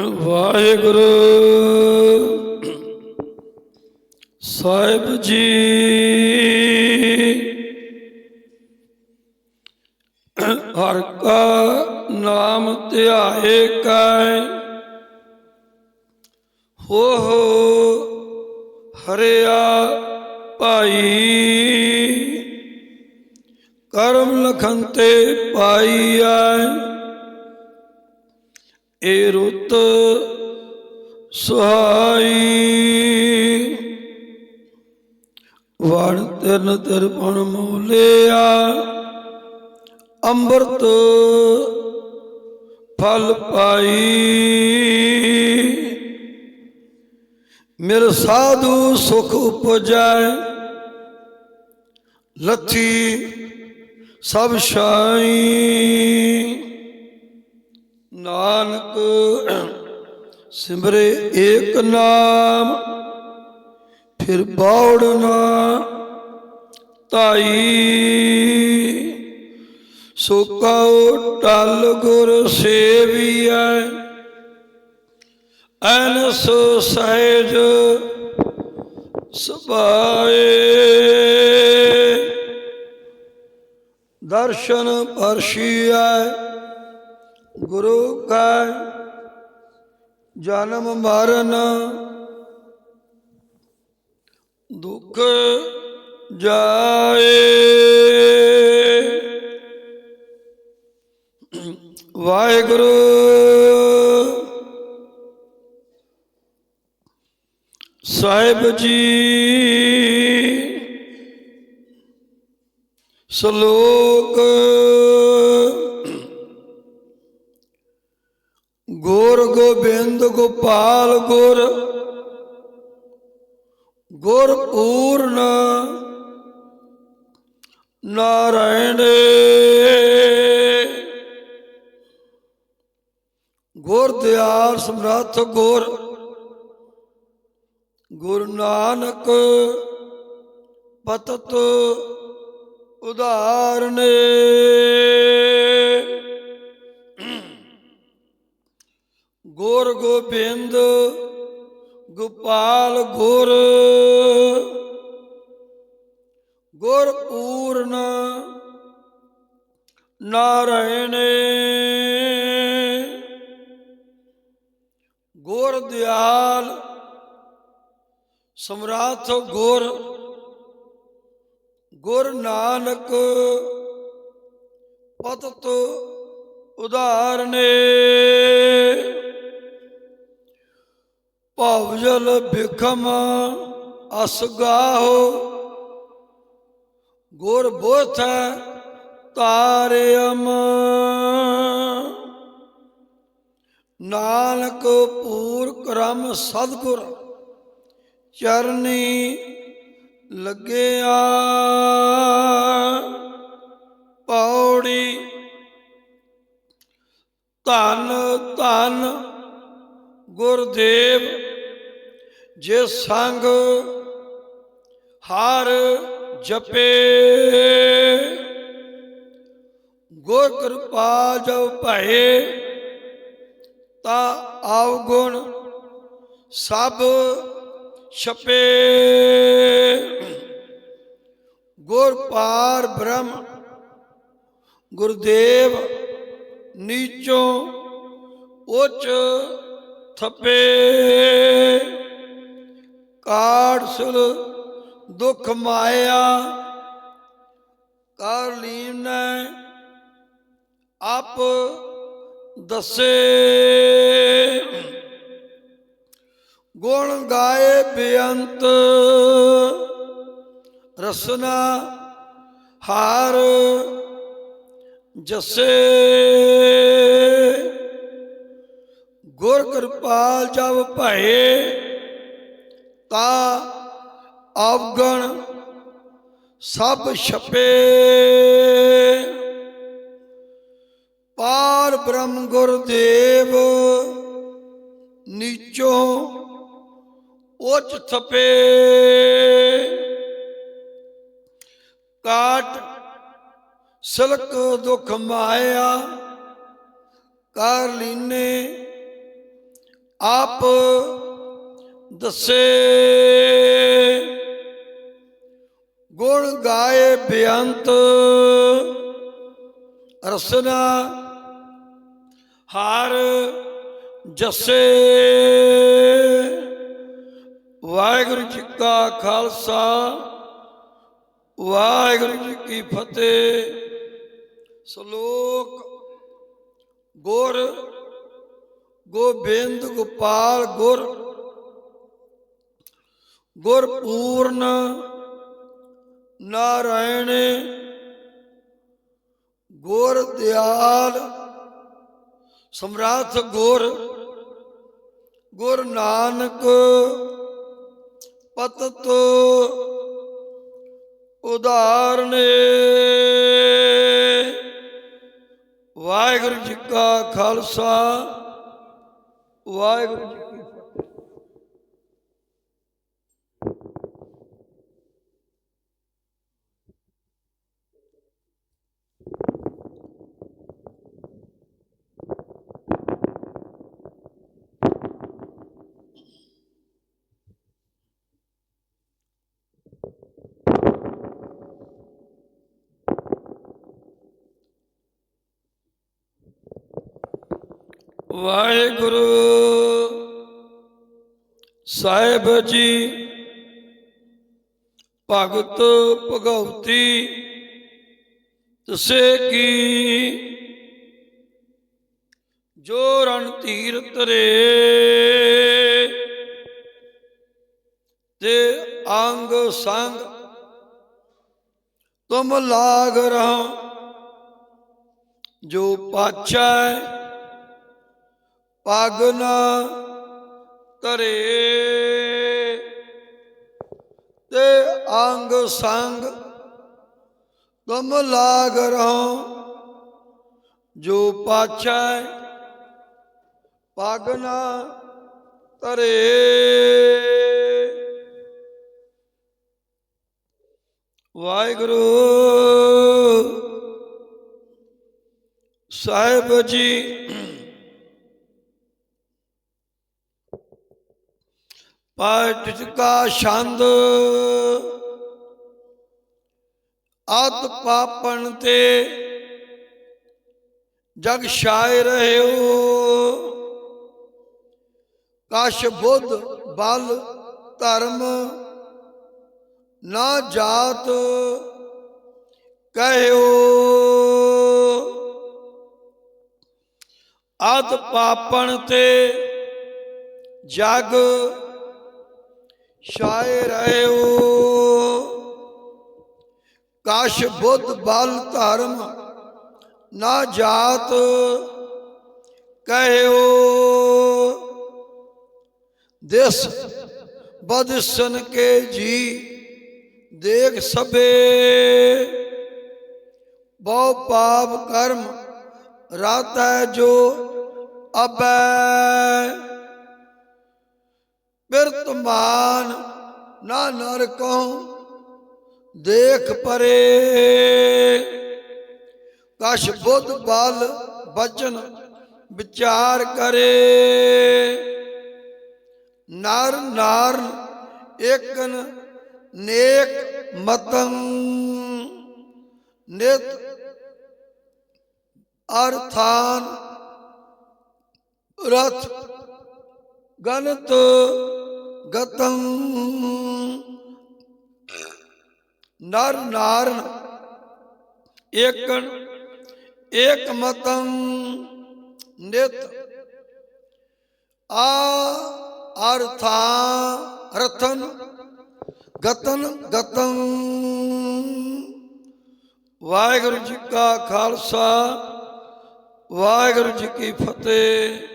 ਵਾਹਿਗੁਰੂ। ਸਾਹਿਬ ਜੀ। ਹਰ ਕਾ ਨਾਮ ਧਿਆਏ ਕੈ। ਹੋ ਹੋ ਹਰਿਆ ਭਾਈ। ਕਰਮ ਲਖਨ ਤੇ ਆਏ। ਏ ਰੁੱਤ ਸੁਹਾਈ। ਵਣ ਤਿਰਨ ਤਿਰਪਣ ਮੋਲਿਆ, ਅੰਮ੍ਰਿਤ ਫਲ ਪਾਈ। ਮਿਲ ਸਾਧੂ ਸੁਖ ਉਪਜੈ ਲੱਥੀ ਸਭ ਛਾਈ। ਨਾਨਕ ਸਿਮਰੇ ਏਕ ਨਾਮ, ਫਿਰ ਬੌੜ ਨਾ ਤਾਈ ਸੋ ਕਉ ਟਲ ਗੁਰ ਸੇਵੀਐ, ਅਨਸ ਸਹਿਜ ਸੁਭਾਏ। ਦਰਸ਼ਨ ਪਰਸ਼ੀਐ ਗੁਰੂ ਕਾ ਜਨਮ ਮਰਨ ਦੁਖ ਜਾਏ। ਵਾਹਿਗੁਰੂ ਸਾਹਿਬ ਜੀ ਸ਼ਲੋਕ ਗੁਰ ਗੋਬਿੰਦ ਗੋਪਾਲ ਗੁਰ ਗੁਰ ਪੂਰਨ ਨਾਰਾਇਣ ਗੁਰ ਦਿਆਲ ਸਮਰੱਥ ਗੁਰ ਗੁਰੂ ਨਾਨਕ ਪਤਤ ਉਦਾਹਰਨੇ ਗੁਰ ਗੋਬਿੰਦ, ਗੋਪਾਲ ਗੁਰ। ਗੁਰ ਪੂਰਨ ਨਾਰਾਇਣ ਗੁਰ ਦਿਆਲ, ਸਮਰਾਥ ਗੁਰ। ਗੁਰ ਨਾਨਕ, ਪਤਤ ਉਦਾਹਰਨੇ ਭਵਜਲ ਬਿਖਮ ਅਸਗਾਹੋ ਗੁਰ ਬੋਥ ਤਾਰਿਅਮ ਨਾਨਕ ਪੂਰ ਕਰਮ ਸਤਗੁਰ, ਚਰਨੀ ਲੱਗਿਆ ਪੌੜੀ ਧਨ ਧਨ ਗੁਰਦੇਵ, ਜੇ ਸੰਗ ਹਰ ਜਪੇ। ਗੁਰ ਕਿਰਪਾ ਜੋ ਭਏ, ਤਾ ਆਵਗੁਣ ਸਭ ਛਪੇ। ਗੁਰ ਪਾਰ ਬ੍ਰਹਮ, ਗੁਰਦੇਵ ਨੀਚੋਂ ਉੱਚ ਥਪੇ। ਕਾੜ ਸੁਲ ਦੁਖ ਮਾਇਆ। ਕਰ ਲੀਨੈ ਆਪ ਦਸੇ। ਗੁਣ ਗਾਏ ਬੇਅੰਤ ਰਸਨਾ ਹਾਰ ਜਸੇ। ਗੁਰ ਕਿਰਪਾਲ ਜਬ ਭਏ, ਤਾ ਅਵਗਣ ਸਭ ਛਪੇ। ਪਾਰ ਬ੍ਰਹਮ ਗੁਰਦੇਵ ਨੀਚੋਂ ਉੱਚ ਥਪੇ। ਕਾਟ ਸਲਕ ਦੁਖ ਮਾਇਆ, ਕਰ ਲੀਨੇ ਆਪ ਦੱਸੇ। ਗੁਣ ਗਾਏ ਬੇਅੰਤ, ਰਸਨਾ ਹਾਰ ਜਸੇ। ਵਾਹਿਗੁਰੂ ਜੀ ਕਾ ਖਾਲਸਾ, ਵਾਹਿਗੁਰੂ ਜੀ ਕੀ ਫਤਿਹ। ਸ਼ਲੋਕ ਗੁਰ ਗੋਬਿੰਦ ਗੋਪਾਲ ਗੁਰ, ਗੁਰਪੂਰਨ ਨਾਰਾਇਣ, ਗੁਰ ਦਿਆਲ, ਸਮਰਾਥ ਗੁਰ ਗੁਰ ਨਾਨਕ, ਪਤਤ ਉਦਾਹਰਣੇ ਵਾਹਿਗੁਰੂ ਜੀ ਕਾ ਖਾਲਸਾ। ਵਾਹਿਗੁਰੂ ਵਾਹਿਗੁਰੂ। ਸਾਹਿਬ ਜੀ, ਭਗਤ ਭਗਉਤੀ, ਤਸੇ ਕੀ? ਜੋ ਰਣ ਧੀਰ ਤਰੇ ਤੇ ਅੰਗ ਸੰਗ ਤੁਮ ਲਾਗ ਰਹਾ, ਜੋ ਪਾਛੈ ਪਗ ਨਾ ਧਰੇ ਤੇ ਅੰਗ ਸੰਗ ਤੁਮ ਲਾਗ ਰਹਾ। ਜੋ ਪਾਛੈ ਪਗ ਨਾ ਧਰੇ। ਵਾਹਿਗੁਰੂ ਸਾਹਿਬ ਜੀ ਪਾਠ ਕਾ ਛੰਦ। ਆਤ ਪਾਪਣ ਤੇ ਜਗ ਛਾਇ ਰਹਿਓ। ਕਸ਼ ਬੁੱਧ ਬਲ ਧਰਮ ਨਾ ਜਾਤ ਕਹਿਓ। ਆਤ ਪਾਪਣ ਤੇ ਜਗ ਛਾਇ ਰਹਿਓ ਕਾਸ਼ ਬੁੱਧ ਬਲ ਧਰਮ ਨਾ ਜਾਤ ਕਹਿਓ। ਦਿਸ ਬਦਸਨ ਕੇ ਜੀ ਦੇਖ ਸਭੇ। ਬਹੁ ਪਾਪ ਕਰਮ ਰਾਤੈ ਜੋ ਅਬੈ ਬਿਰਤਮਾਨ ਨਾ ਨਰ ਕਹੂੰ ਦੇਖ ਪਰੇ। ਕਸ਼ ਬੁੱਧ ਬਲ ਬਚਨ ਵਿਚਾਰ ਕਰੇ। ਨਰ ਨਾਰ ਏਕਨ ਨੇਕ ਮਤੰ, ਨਿਤ ਅਰਥਾਨ ਰਥ ਗਨਤ ਗਤੰ। ਨਰ ਨਾਰਨ ਏਕਨ ਏਕ ਮਤੰ ਨਿਤ। ਆ ਅਰਥਾ ਰਤਨ ਗਤਨ ਗਤੰ। ਵਾਹਿਗੁਰੂ ਜੀ ਕਾ ਖਾਲਸਾ, ਵਾਹਿਗੁਰੂ ਜੀ ਕੀ ਫਤਿਹ।